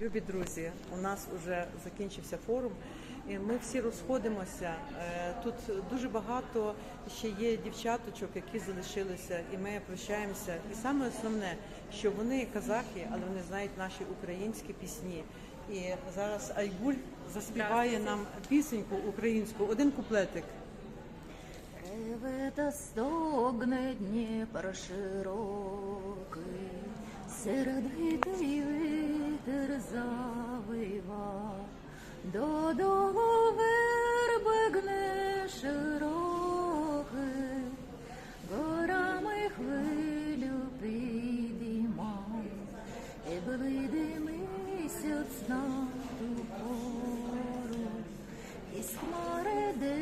Любі друзі, у нас вже закінчився форум, і ми всі розходимося. Е, Тут дуже багато ще є дівчаточок, які залишилися, і ми прощаємося. І саме основне, що вони казахи, але вони знають наші українські пісні. І зараз Айгуль заспіває нам пісеньку українську, один куплетик. Реве стогне Дніпр широкий, серед гитий вітер завива, додолу верби гне широкий, горами хвилю підійма, і блидий місяць на ту пору, із хмари де,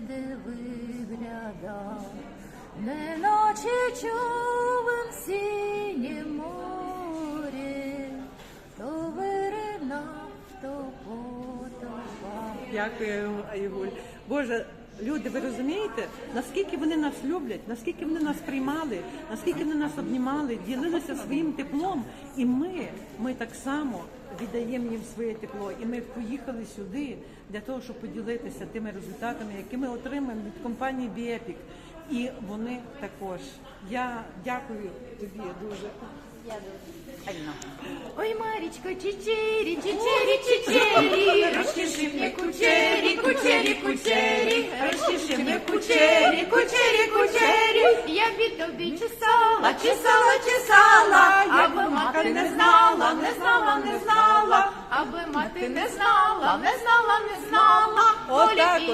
де вигляда, неначе човен Дякую, Айгуль. Боже, люди, ви розумієте, наскільки вони нас люблять, наскільки вони нас приймали, наскільки вони нас обнімали, ділилися своїм теплом. І ми, ми так само віддаємо їм своє тепло. І ми поїхали сюди для того, щоб поділитися тими результатами, які ми отримаємо від компанії Біепік. І вони також. Я дякую тобі дуже. Ой, Маречка, чечери, чечери, чечери, расчеши мне кучери, кучери, кучери, расчеши мне кучери, кучери, кучері. Я б тобі чесала, чесала, чесала, мати не знала, не знала, не знала, аби мати не знала, не знала, не знала.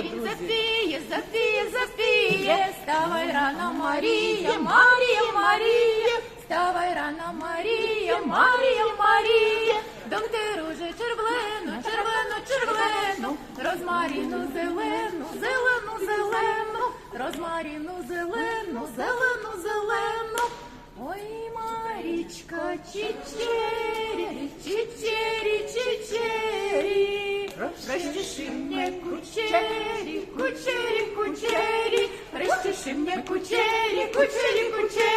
Друзі. запіє, запіє, запіє, ставай рано, Марія, Марія, Марія, ставай рано, Марія, Марія, Марія, доктор уже червлену, червлену, червлену, розмаріну зелену, зелену, зелену, розмаріну зелену, зелену, зелену. Ой, Марічка, чечері, чечері, чечері, розчеши мне кучері, кучері, кучері, розчеши мне кучері, кучері, кучері.